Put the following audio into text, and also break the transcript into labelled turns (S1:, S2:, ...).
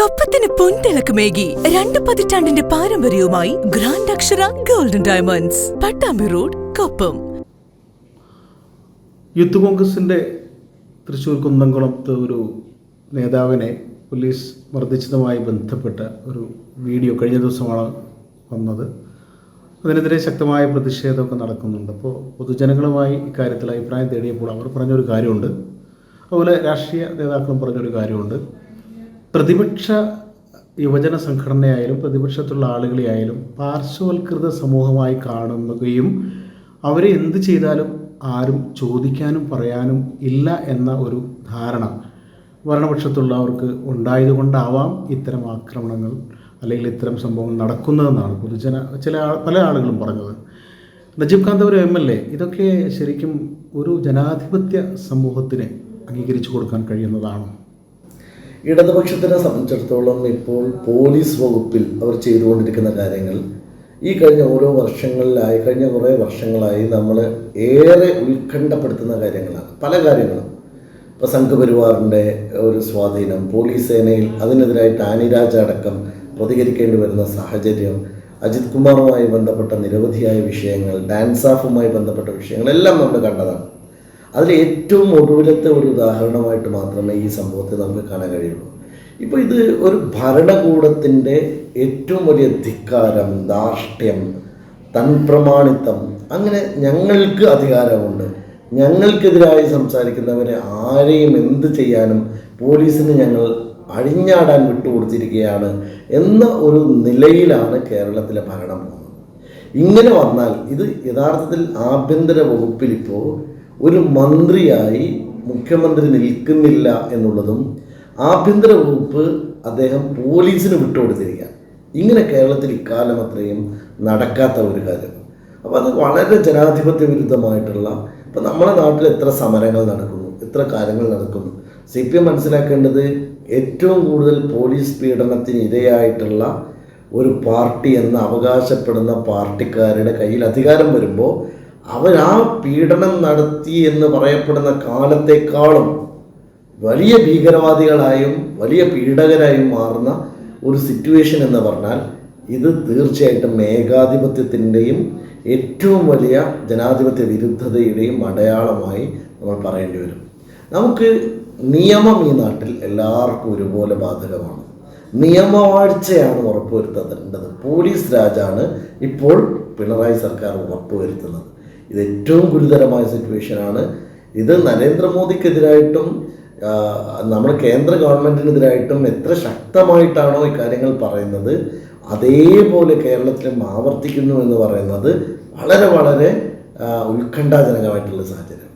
S1: കൊപ്പത്തിന് പൊൻതിളക്കമേകി രണ്ട് പതിറ്റാണ്ടിന്റെ പാരമ്പര്യവുമായി grand Akshara golden diamonds Pattambi road Koppam.
S2: Youth കോൺഗ്രസിന്റെ തൃശ്ശൂർ കുന്നംകുളത്ത് ഒരു നേതാവിനെ പോലീസ് മർദ്ദിച്ചതുമായി ബന്ധപ്പെട്ട ഒരു വീഡിയോ കഴിഞ്ഞ ദിവസമാണ് വന്നത്. അതിനെതിരെ ശക്തമായ പ്രതിഷേധമൊക്കെ നടക്കുന്നുണ്ട്. അപ്പോൾ പൊതുജനങ്ങളുമായി ഇക്കാര്യത്തിൽ അഭിപ്രായം തേടിയപ്പോൾ അവർ പറഞ്ഞൊരു കാര്യമുണ്ട്. അതുപോലെ രാഷ്ട്രീയ നേതാക്കളും പറഞ്ഞൊരു കാര്യമുണ്ട്. പ്രതിപക്ഷ യുവജന സംഘടനയായാലും പ്രതിപക്ഷത്തുള്ള ആളുകളെ ആയാലും പാർശ്വവൽകൃത സമൂഹമായി കാണുകയും അവരെ എന്ത് ചെയ്താലും ആരും ചോദിക്കാനും പറയാനും ഇല്ല എന്ന ഒരു ധാരണ ഭരണപക്ഷത്തുള്ളവർക്ക് ഉണ്ടായതുകൊണ്ടാവാം ഇത്തരം ആക്രമണങ്ങൾ അല്ലെങ്കിൽ ഇത്തരം സംഭവങ്ങൾ നടക്കുന്നതെന്നാണ് പൊതുജന ചില പല ആളുകളും പറഞ്ഞത്. നജീബ് കാന്ത് ഒരു എം എൽ എ ഇതൊക്കെ ശരിക്കും ഒരു ജനാധിപത്യ സമൂഹത്തിന് അംഗീകരിച്ചു കൊടുക്കാൻ കഴിയുന്നതാണോ.
S3: ഇടതുപക്ഷത്തിനെ സംബന്ധിച്ചിടത്തോളം ഇപ്പോൾ പോലീസ് വകുപ്പിൽ അവർ ചെയ്തുകൊണ്ടിരിക്കുന്ന കാര്യങ്ങൾ ഈ കഴിഞ്ഞ ഓരോ വർഷങ്ങളിലായി കഴിഞ്ഞ കുറേ വർഷങ്ങളായി നമ്മൾ ഏറെ ഉത്കണ്ഠപ്പെടുത്തുന്ന കാര്യങ്ങളാണ്. പല കാര്യങ്ങളും. ഇപ്പോൾ സംഘപരിവാറിന്റെ ഒരു സ്വാധീനം പോലീസ് സേനയിൽ അതിനെതിരായിട്ട് ആനിരാജ അടക്കം പ്രതികരിക്കേണ്ടി വരുന്ന സാഹചര്യം അജിത് കുമാറുമായി ബന്ധപ്പെട്ട നിരവധിയായ വിഷയങ്ങൾ ഡാൻസ് ഓഫുമായി ബന്ധപ്പെട്ട വിഷയങ്ങളെല്ലാം നമ്മൾ കണ്ടതാണ്. അതിൽ ഏറ്റവും ഒടുവിലത്തെ ഒരു ഉദാഹരണമായിട്ട് മാത്രമേ ഈ സംഭവത്തെ നമുക്ക് കാണാൻ കഴിയുള്ളൂ. ഇപ്പോൾ ഇത് ഒരു ഭരണകൂടത്തിന്റെ ഏറ്റവും വലിയ ധിക്കാരം ധാർഷ്ട്യം തൻപ്രമാണിത്വം അങ്ങനെ ഞങ്ങൾക്ക് അധികാരമുണ്ട്. ഞങ്ങൾക്കെതിരായി സംസാരിക്കുന്നവരെ ആരെയും എന്ത് ചെയ്യാനും പോലീസിന് ഞങ്ങൾ അഴിഞ്ഞാടാൻ വിട്ടുകൊടുത്തിരിക്കുകയാണ് എന്ന ഒരു നിലയിലാണ് കേരളത്തിലെ ഭരണം പോകുന്നത്. ഇങ്ങനെ വന്നാൽ ഇത് യഥാർത്ഥത്തിൽ ആഭ്യന്തര വകുപ്പിൽ ഇപ്പോൾ ഒരു മന്ത്രിയായി മുഖ്യമന്ത്രി നിൽക്കുന്നില്ല എന്നുള്ളതും ആഭ്യന്തര വകുപ്പ് അദ്ദേഹം പോലീസിന് വിട്ടുകൊടുത്തിരിക്കുക ഇങ്ങനെ കേരളത്തിൽ ഇക്കാലം അത്രയും നടക്കാത്ത ഒരു കാര്യം. അപ്പോൾ അത് വളരെ ജനാധിപത്യ വിരുദ്ധമായിട്ടുള്ള ഇപ്പം നമ്മുടെ നാട്ടിൽ എത്ര സമരങ്ങൾ നടക്കുന്നു എത്ര കാര്യങ്ങൾ നടക്കുന്നു. സി പി എം മനസ്സിലാക്കേണ്ടത് ഏറ്റവും കൂടുതൽ പോലീസ് പീഡനത്തിന് ഇരയായിട്ടുള്ള ഒരു പാർട്ടി എന്ന് അവകാശപ്പെടുന്ന പാർട്ടിക്കാരുടെ കയ്യിൽ അധികാരം വരുമ്പോൾ അവർ ആ പീഡനം നടത്തി എന്ന് പറയപ്പെടുന്ന കാലത്തെക്കാളും വലിയ ഭീകരവാദികളായും വലിയ പീഡകരായും മാറുന്ന ഒരു സിറ്റുവേഷൻ എന്ന് പറഞ്ഞാൽ ഇത് തീർച്ചയായിട്ടും ഏകാധിപത്യത്തിന്റെയും ഏറ്റവും വലിയ ജനാധിപത്യ വിരുദ്ധതയുടെയും അടയാളമായി നമ്മൾ പറയേണ്ടി വരും. നമുക്ക് നിയമം ഈ നാട്ടിൽ എല്ലാവർക്കും ഒരുപോലെ ബാധകമാണ്. നിയമവാഴ്ചയാണ് ഉറപ്പുവരുത്തേണ്ടത്. പോലീസ് രാജാണ് ഇപ്പോൾ പിണറായി സർക്കാർ ഉറപ്പുവരുത്തുന്നത്. ഇത് ഏറ്റവും ഗുരുതരമായ സിറ്റുവേഷനാണ്. ഇത് നരേന്ദ്രമോദിക്കെതിരായിട്ടും നമ്മുടെ കേന്ദ്ര ഗവൺമെന്റിനെതിരായിട്ടും എത്ര ശക്തമായിട്ടാണോ ഈ കാര്യങ്ങൾ പറയുന്നത്. അതേപോലെ കേരളത്തിലും ആവർത്തിക്കുന്നു എന്ന് പറയുന്നത് വളരെ വളരെ ഉത്കണ്ഠാജനകമായിട്ടുള്ള സാഹചര്യം